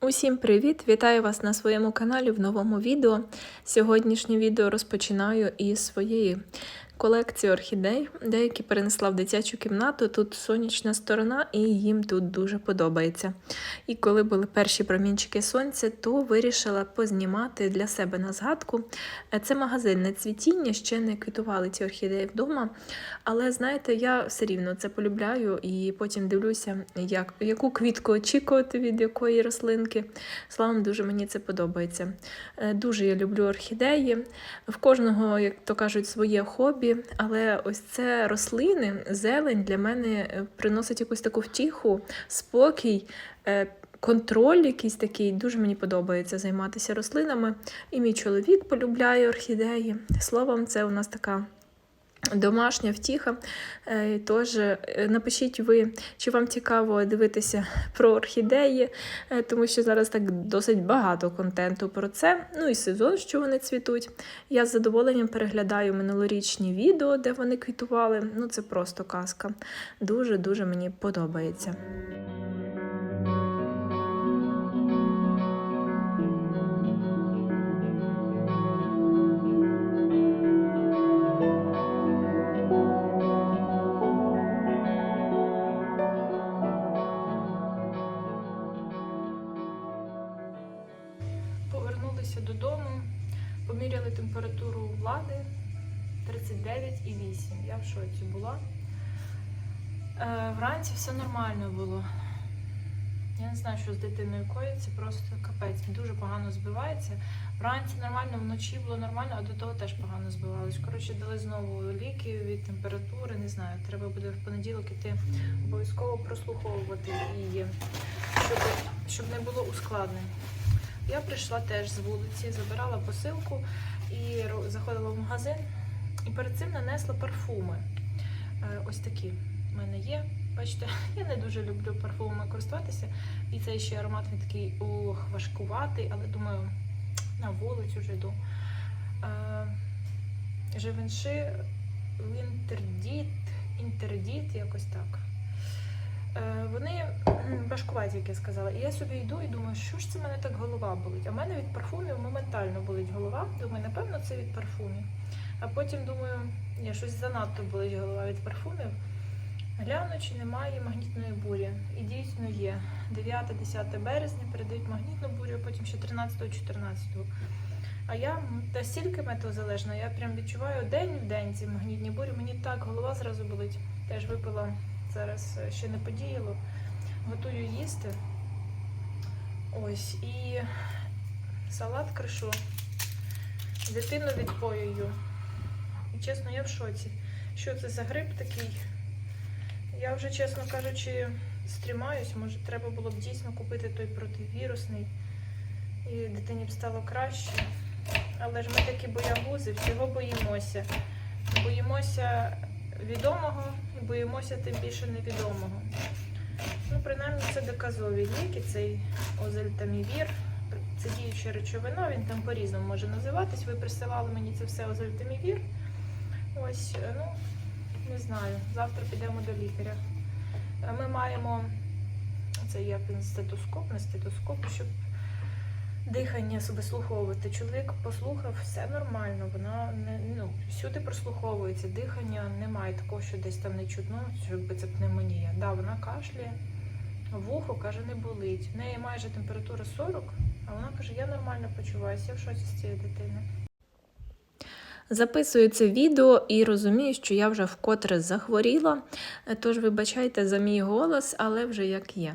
Усім привіт! Вітаю вас на своєму каналі в новому відео. Сьогоднішнє відео розпочинаю із своєї колекції орхідей. Деякі перенесла в дитячу кімнату. Тут сонячна сторона, і їм тут дуже подобається. І коли були перші промінчики сонця, то вирішила познімати для себе на згадку. Е, Це магазинне цвітіння, ще не квітували ці орхідеї вдома. Але знаєте, я все рівно це полюбляю і потім дивлюся, як, яку квітку очікувати від якої рослинки. Словом, дуже мені це подобається. Е, Дуже я люблю орхідеї. В кожного, як то кажуть, своє хобі, але ось це рослини, зелень для мене е, приносить якусь таку втіху, спокій. е, Контроль якийсь такий, дуже мені подобається займатися рослинами. І мій чоловік полюбляє орхідеї. Словом, це у нас така домашня втіха. Е, Тож е, напишіть ви, чи вам цікаво дивитися про орхідеї, е, тому що зараз так досить багато контенту про це. Ну і сезон, що вони цвітуть. Я з задоволенням переглядаю минулорічні відео, де вони квітували. Ну це просто казка. Дуже-дуже мені подобається. Погано збивається. Вранці нормально, вночі було нормально, а до того теж погано збивалось. Коротше, дали знову ліки від температури, не знаю, треба буде в понеділок іти обов'язково прослуховувати її, щоб, щоб не було ускладнень. Я прийшла теж з вулиці, забирала посилку і заходила в магазин. І перед цим нанесла парфуми. Е, Ось такі в мене є. Бачите, я не дуже люблю парфумами користуватися. І цей ще аромат він такий ох, важкуватий, але думаю, на вулицю вже йду. Живенши Вінтердіт, Інтердіт, якось так. Е, Вони важкуваті, як я сказала. І я собі йду і думаю, що ж це в мене так голова болить. А в мене від парфумів моментально болить голова. Думаю, напевно, це від парфумів. А потім думаю, ні, щось занадто болить голова від парфумів. Гляну, чи немає магнітної бурі. І дійсно є. 9-10 березня передають магнітну бурю, потім ще 13-14. А я м, та стільки метеозалежна, я прям відчуваю день в день ці магнітні бурі. Мені так голова зразу болить. Теж випила зараз е, ще не подіяло. Готую їсти. Ось і салат кришу. Дитину відпоюю. І чесно, я в шоці. Що це за гриб такий? Я вже, чесно кажучи, стрімаюсь. Може, треба було б дійсно купити той противірусний. І дитині б стало краще. Але ж ми такі боягузи, всього боїмося. Боїмося відомого і боїмося тим більше невідомого. Ну, принаймні, це доказові ліки, цей озельтамівір. Це діюча речовина, він там по-різному може називатись. Ви присилали мені це все озельтамівір. Ось, е, ну, не знаю. Завтра підемо до лікаря. Е, Ми маємо це як стетоскоп, не стетоскоп, щоб дихання вислуховувати. Чоловік послухав, все нормально, вона не ну, всюди прослуховується, дихання немає такого, що десь там не чутно, якби це пневмонія. Да, вона кашляє, вухо каже, не болить. В неї майже температура 40, а вона каже, я нормально почуваюся, я в шоці з цієї дитини. Записую це відео і розумію, що я вже вкотре захворіла, е, тож вибачайте за мій голос, але вже як є.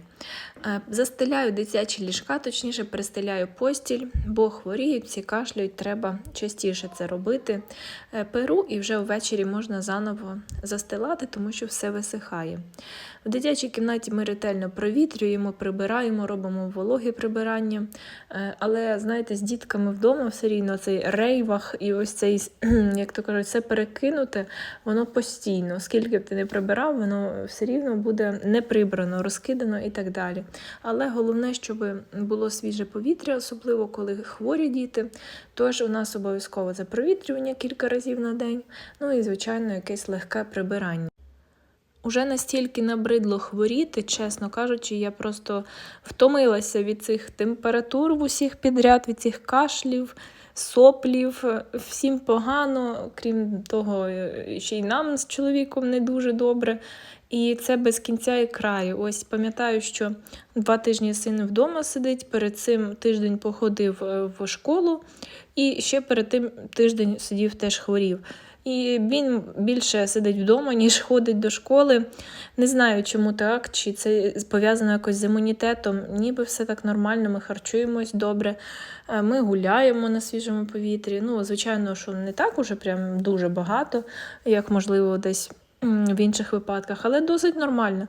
Е, Застеляю дитячі ліжка, точніше пристеляю постіль, бо хворіють, всі кашляють, треба частіше це робити. Е, Перу і вже ввечері можна заново застилати, тому що все висихає. В дитячій кімнаті ми ретельно провітрюємо, прибираємо, робимо вологі прибирання. Але знаєте, з дітками вдома все рівно цей рейвах і ось цей, як то кажуть, все перекинуте, воно постійно. Скільки б ти не прибирав, воно все рівно буде не прибрано, розкидано і так далі. Але головне, щоб було свіже повітря, особливо коли хворі діти. Тож у нас обов'язково це провітрювання кілька разів на день, ну і, звичайно, якесь легке прибирання. Уже настільки набридло хворіти, чесно кажучи, я просто втомилася від цих температур в усіх підряд, від цих кашлів, соплів. Всім погано, крім того, ще й нам з чоловіком не дуже добре. І це без кінця і краю. Ось пам'ятаю, що два тижні син вдома сидить, перед цим тиждень походив е, в школу, і ще перед тим тиждень сидів теж хворів. І він більше сидить вдома, ніж ходить до школи. Не знаю, чому так, чи це пов'язано якось з імунітетом. Ніби все так нормально, ми харчуємось добре, е, ми гуляємо на свіжому повітрі. Ну, звичайно, що не так уже прям дуже багато, як можливо десь. В інших випадках, але досить нормально.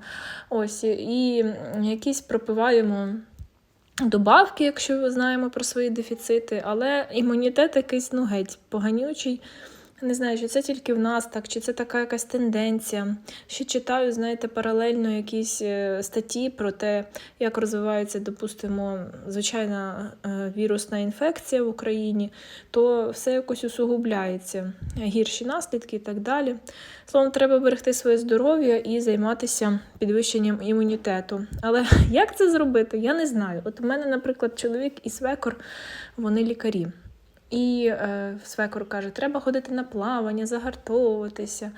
Ось, і якісь пропиваємо добавки, якщо знаємо про свої дефіцити, але імунітет якийсь ну, геть поганючий. Не знаю, чи це тільки в нас так, чи це така якась тенденція. Ще читаю, знаєте, паралельно якісь е, статті про те, як розвивається, допустимо, звичайна е, вірусна інфекція в Україні, то все якось усугубляється, гірші наслідки і так далі. Словом, треба берегти своє здоров'я і займатися підвищенням імунітету. Але як це зробити, я не знаю. От у мене, наприклад, чоловік і свекор, вони лікарі. І е, свекор каже, треба ходити на плавання, загартовуватися.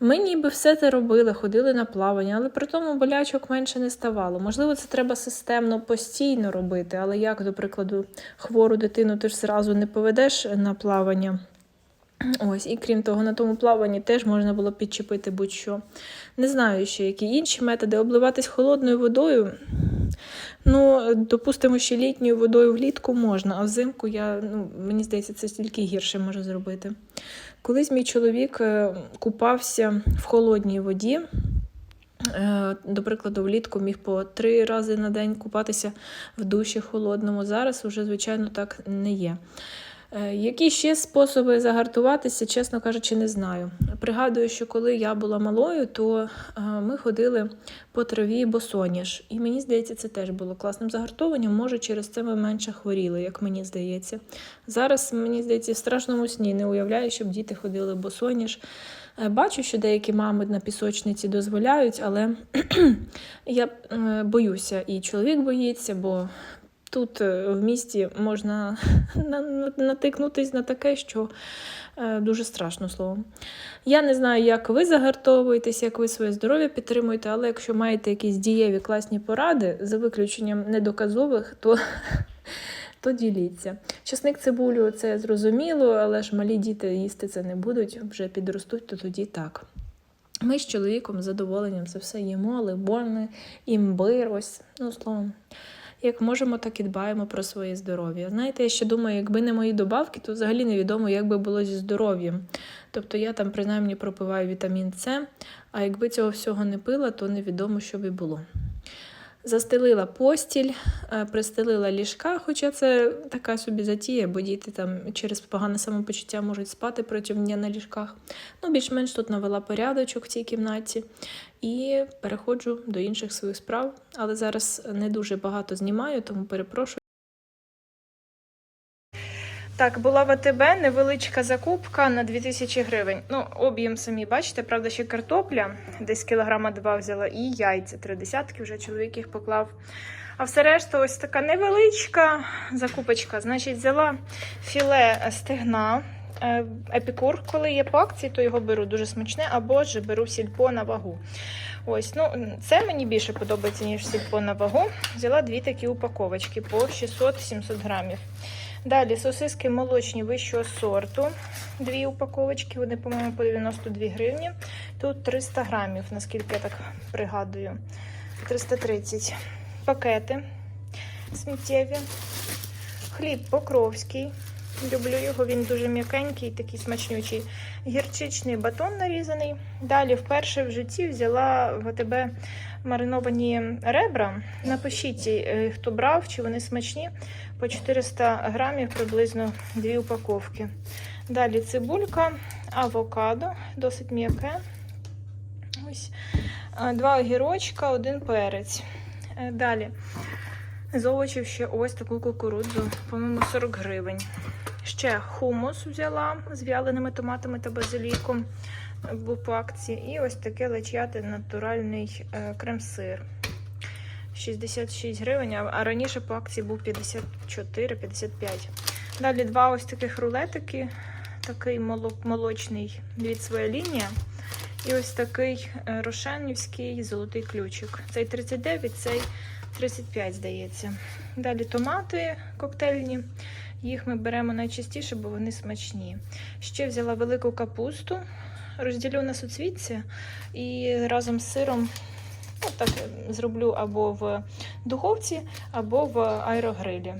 Ми ніби все це робили, ходили на плавання, але при тому болячок менше не ставало. Можливо, це треба системно постійно робити, але як, до прикладу, хвору дитину ти ж зразу не поведеш на плавання. Ось, і крім того, на тому плаванні теж можна було підчепити будь-що. Не знаю ще, які інші методи. Обливатись холодною водою. Ну, допустимо, ще літньою водою влітку можна, а взимку я, ну, мені здається, це стільки гірше може зробити. Колись мій чоловік е, купався в холодній воді. Е, До прикладу, влітку міг по три рази на день купатися в душі холодному. Зараз вже, звичайно, так не є. Е, Які ще способи загартуватися, чесно кажучи, не знаю. Пригадую, що коли я була малою, то е, ми ходили по траві босоніж. І мені здається, це теж було класним загартовуванням. Може, через це ми менше хворіли, як мені здається. Зараз, мені здається, в страшному сні не уявляю, щоб діти ходили босоніж. Е, Бачу, що деякі мами на пісочниці дозволяють, але я боюся, і чоловік боїться, бо тут е, в місті можна на- на- натикнутись на таке, що е, дуже страшно словом. Я не знаю, як ви загартовуєтесь, як ви своє здоров'я підтримуєте, але якщо маєте якісь дієві класні поради, за виключенням недоказових, то, то діліться. Часник цибулю це зрозуміло, але ж малі діти їсти це не будуть, вже підростуть, то тоді так. Ми з чоловіком з задоволенням це все їмо, лимони, імбир, ось, ну, словом. Як можемо, так і дбаємо про своє здоров'я. Знаєте, я ще думаю, якби не мої добавки, то взагалі невідомо, як би було зі здоров'ям. Тобто я там принаймні пропиваю вітамін С, а якби цього всього не пила, то невідомо, що би було. Застелила постіль, е, пристелила ліжка, хоча це така собі затія, бо діти там через погане самопочуття можуть спати протягом дня на ліжках. Ну, більш-менш тут навела порядочок в цій кімнаті і переходжу до інших своїх справ. Але зараз не дуже багато знімаю, тому перепрошую. Так, була в АТБ невеличка закупка на 2000 гривень. Ну, об'єм самі бачите, правда, ще картопля, десь кілограма два взяла, і яйця три десятки, вже чоловік їх поклав. А все решта ось така невеличка закупочка. Значить, взяла філе стегна. е, Епікур, коли є по акції, то його беру дуже смачне, або ж беру сільпо на вагу. Ось, ну це мені більше подобається, ніж сільпо на вагу. Взяла дві такі упаковочки по 600-700 грамів. Далі сосиски молочні вищого сорту. Дві упаковочки, вони, по-моєму, по 92 гривні. Тут 300 грамів, наскільки я так пригадую. 330 пакети сміттєві. Хліб покровський. Люблю його, він дуже м'якенький, такий смачнючий. Гірчичний батон нарізаний. Далі вперше в житті взяла в АТБ мариновані ребра. Напишіть, е, хто брав, чи вони смачні. По 400 грамів приблизно дві упаковки. Далі цибулька, авокадо, досить м'яке. Ось. Два огірочка, один перець. Е, Далі. З овочів ще ось таку кукурудзу, по-моєму, 40 гривень. Ще хумус взяла з вяленими томатами та базиліком. Був по акції. І ось таке лечяти натуральний е, крем-сир. 66 гривень, а- раніше по акції був 54-55. Далі два ось таких рулетики. Такий молочний від своя лінія. І ось такий е, рошенівський золотий ключик. Цей 39, цей 35, здається. Далі томати коктейльні. Їх ми беремо найчастіше, бо вони смачні. Ще взяла велику капусту, розділю на суцвітці і разом з сиром ну, так, зроблю або в духовці, або в аерогрилі.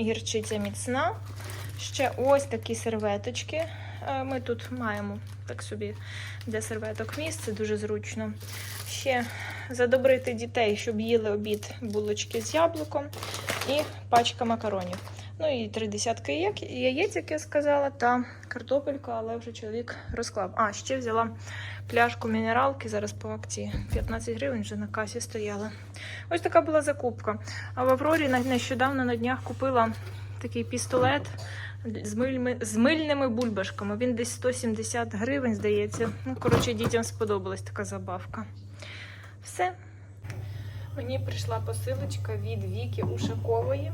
Гірчиця міцна. Ще ось такі серветочки. Е, Ми тут маємо так собі для серветок місце, дуже зручно. Ще задобрити дітей, щоб їли обід булочки з яблуком і пачка макаронів. Ну і три десятки яєць, як я сказала, та картопелька, але вже чоловік розклав. А, ще взяла пляшку мінералки, зараз по акції 15 гривень вже на касі стояла. Ось така була закупка. А в Аврорі нещодавно на днях купила такий пістолет з, мильми, з мильними бульбашками. Він десь 170 гривень, здається. Ну, коротше, дітям сподобалась така забавка. Все. Мені прийшла посилочка від Віки Ушакової.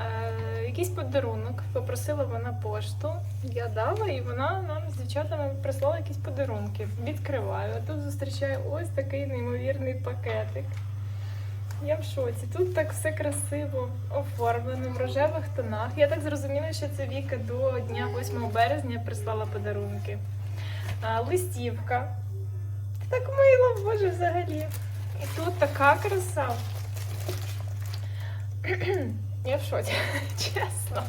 Е, якийсь подарунок. Попросила вона пошту. Я дала, і вона нам з дівчатами прислала якісь подарунки. Відкриваю. Тут зустрічаю ось такий неймовірний пакетик. Я в шоці. Тут так все красиво оформлено в рожевих тонах. Я так зрозуміла, що це Віка до дня 8 березня прислала подарунки. А, листівка. Так мило, боже, взагалі. І тут така краса. Я в шоці, чесно.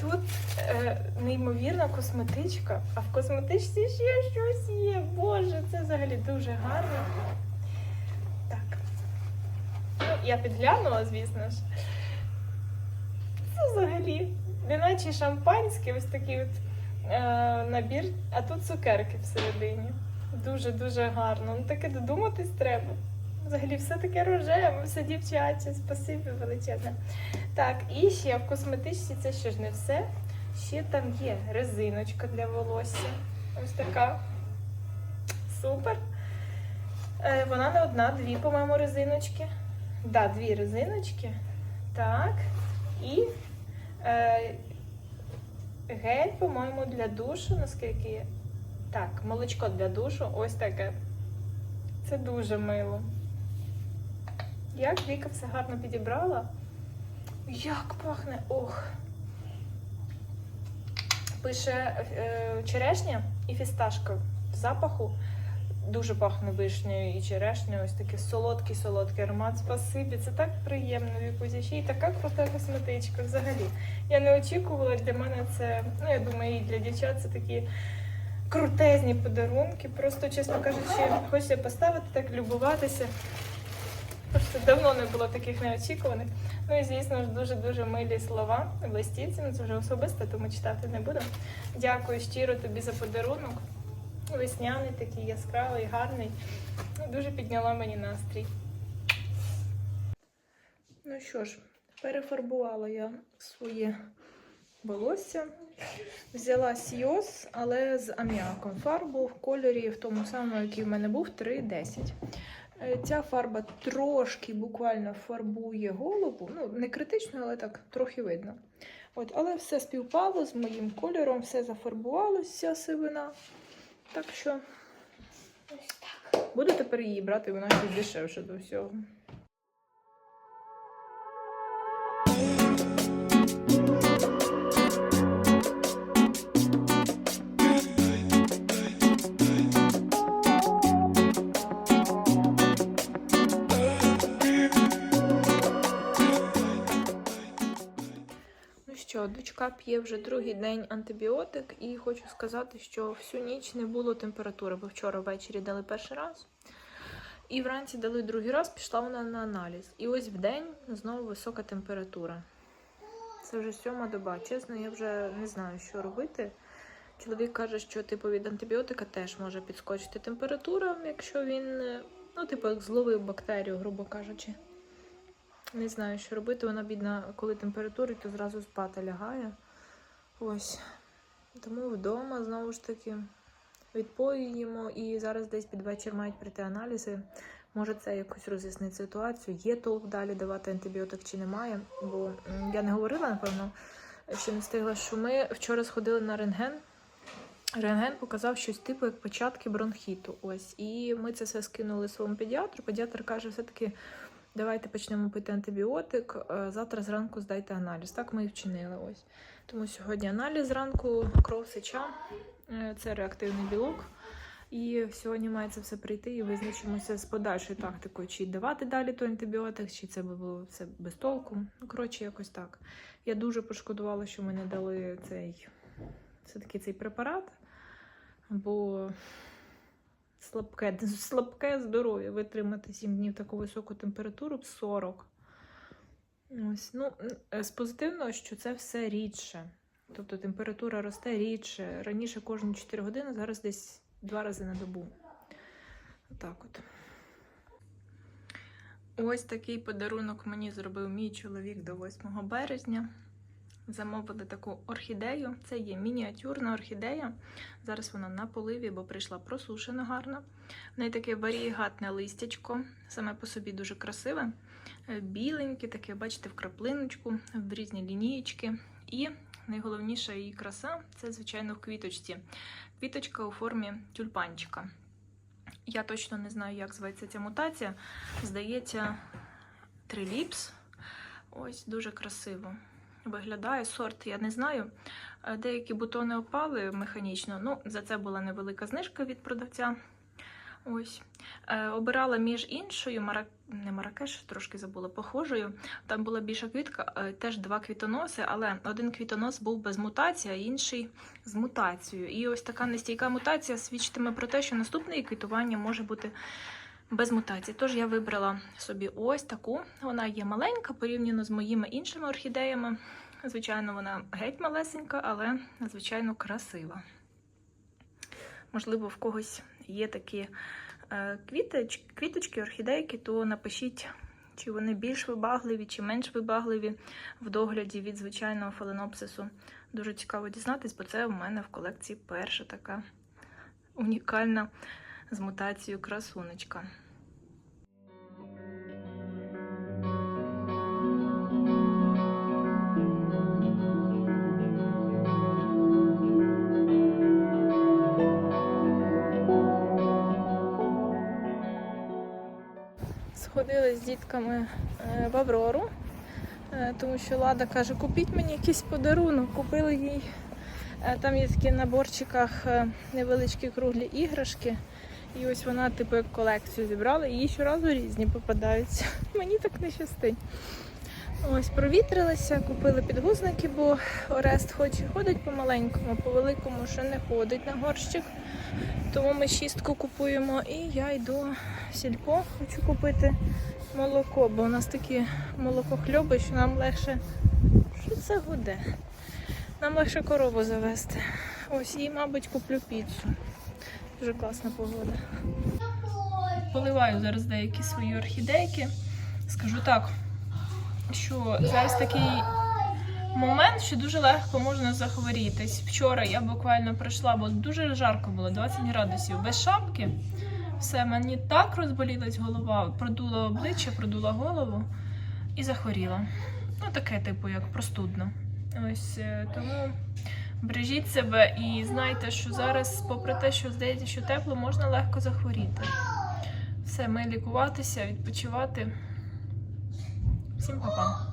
Тут е, неймовірна косметичка, а в косметичці ще щось є. Боже, це взагалі дуже гарно. Так. Ну, я підглянула, звісно ж. Це взагалі. Неначе шампанське, ось такий от е, набір, а тут цукерки всередині. Дуже-дуже гарно. Ну таке додуматись треба. Взагалі все таке рожеве, все дівчаче, спасибі величезне. Так, і ще в косметичці це ще ж не все. Ще там є резиночка для волосся. Ось така. Супер. Е, вона не одна, дві, по-моєму, резиночки. Да, дві резиночки. Так. І е, гель, по-моєму, для душу, наскільки. Так, молочко для душу, ось таке. Це дуже мило. Як Віка все гарно підібрала. Як пахне, ох. Пише е, черешня і фісташка запаху. Дуже пахне вишнею і черешнею. Ось такий солодкий, солодкий аромат. Спасибі, це так приємно, Вікузя. Ще й така крута косметичка взагалі. Я не очікувала для мене це. Ну, я думаю, і для дівчат це такі крутезні подарунки. Просто, чесно кажучи, хочеться поставити так, любуватися. Просто давно не було таких неочікуваних. Ну і звісно ж дуже-дуже милі слова в листівці. Ну це вже особисто, тому читати не буду. Дякую щиро тобі за подарунок. Весняний такий яскравий, гарний. Ну, Дуже підняла мені настрій. Ну що ж, перефарбувала я своє волосся. Взяла сйоз, але з аміаком. Фарбу в кольорі в тому самому, який в мене був, 3,10. Е, Ця фарба трошки буквально фарбує голову. Ну, не критично, але так трохи видно. От, але все співпало з моїм кольором, все зафарбувалося, вся сивина. Так що. Буду тепер її брати, вона ще дешевше до всього. Що, дочка п'є вже другий день антибіотик, і хочу сказати, що всю ніч не було температури, бо вчора ввечері дали перший раз. І вранці дали другий раз, пішла вона на аналіз. І ось в день знову висока температура. Це вже сьома доба. Чесно, я вже не знаю, що робити. Чоловік каже, що типу від антибіотика теж може підскочити температура, якщо він, ну, типу, як зловив бактерію, грубо кажучи. Не знаю, що робити. Вона бідна, коли температури, то зразу спати лягає. Ось. Тому вдома знову ж таки відпоюємо і зараз десь під вечір мають прийти аналізи. Може, це якось роз'яснить ситуацію. Є толк далі давати антибіотик чи немає. Бо я не говорила, напевно, ще не встигла, що ми вчора сходили на рентген. Рентген показав щось типу як початки бронхіту. Ось. І ми це все скинули своєму педіатру. Педіатр каже, все-таки давайте почнемо пити антибіотик. е, Завтра зранку здайте аналіз. Так ми і вчинили. Ось. Тому сьогодні аналіз зранку, кров сеча, е, це реактивний білок. І сьогодні має це все прийти і визначимося з подальшою тактикою, чи давати далі той антибіотик, чи це було все без толку. Ну, коротше, якось так. Я дуже пошкодувала, що ми не дали цей все-таки цей препарат, бо слабке, слабке здоров'я витримати 7 днів таку високу температуру 40. Ось, ну, з позитивного, що це все рідше. Тобто температура росте рідше. Раніше кожні 4 години, зараз десь два рази на добу. Отак от. Ось такий подарунок мені зробив мій чоловік до 8 березня. Замовили таку орхідею. Це є мініатюрна орхідея. Зараз вона на поливі, бо прийшла просушена гарно. В неї таке варієгатне листячко, саме по собі дуже красиве. Е, Біленьке, таке, бачите, в краплиночку, в різні лінієчки. І найголовніша її краса це, звичайно, в квіточці. Квіточка у формі тюльпанчика. Я точно не знаю, як зветься ця мутація. Здається, триліпс. Ось дуже красиво виглядає. Сорт я не знаю. Е, Деякі бутони опали механічно. Ну, за це була невелика знижка від продавця. Ось. Е, обирала між іншою, мара... не Маракеш, трошки забула, похожою. Там була більша квітка, е, теж два квітоноси, але один квітонос був без мутації, а інший з мутацією. І ось така нестійка мутація свідчитиме про те, що наступне квітування може бути без мутації. Тож я вибрала собі ось таку. Вона є маленька порівняно з моїми іншими орхідеями. Звичайно, вона геть малесенька, але надзвичайно красива. Можливо, в когось є такі е, квіточ, квіточки, орхідейки, то напишіть, чи вони більш вибагливі, чи менш вибагливі в догляді від звичайного фаленопсису. Дуже цікаво дізнатись, бо це в мене в колекції перша така унікальна з мутацією красунечка. Сходили з дітками е, в Аврору, е, тому що Лада каже, купіть мені якийсь подарунок. Купили їй. е, Там є такі е, невеличкі круглі іграшки. І ось вона, типу, як колекцію зібрала, і їй щоразу різні попадаються. Мені так не щастить. Ось провітрилася, купили підгузники, бо Орест хоч і ходить по-маленькому, по великому ще не ходить на горщик. Тому ми шістку купуємо і я йду в сільпо, хочу купити молоко, бо у нас такі молокохльоби, що нам легше. Що це гуде? Нам легше корову завести. Ось і, мабуть, куплю піцу. Дуже класна погода. Поливаю зараз деякі свої орхідейки. Скажу так, що зараз такий момент, що дуже легко можна захворітись. Вчора я буквально прийшла, бо дуже жарко було, 20 градусів, без шапки. Все, мені так розболілась голова, продула обличчя, продула голову і захворіла. Ну, таке, типу, як простудно. Ось е, тому бережіть себе і знайте, що зараз, попри те, що здається, що тепло, можна легко захворіти. Все, ми лікуватися, відпочивати. Всім па-па.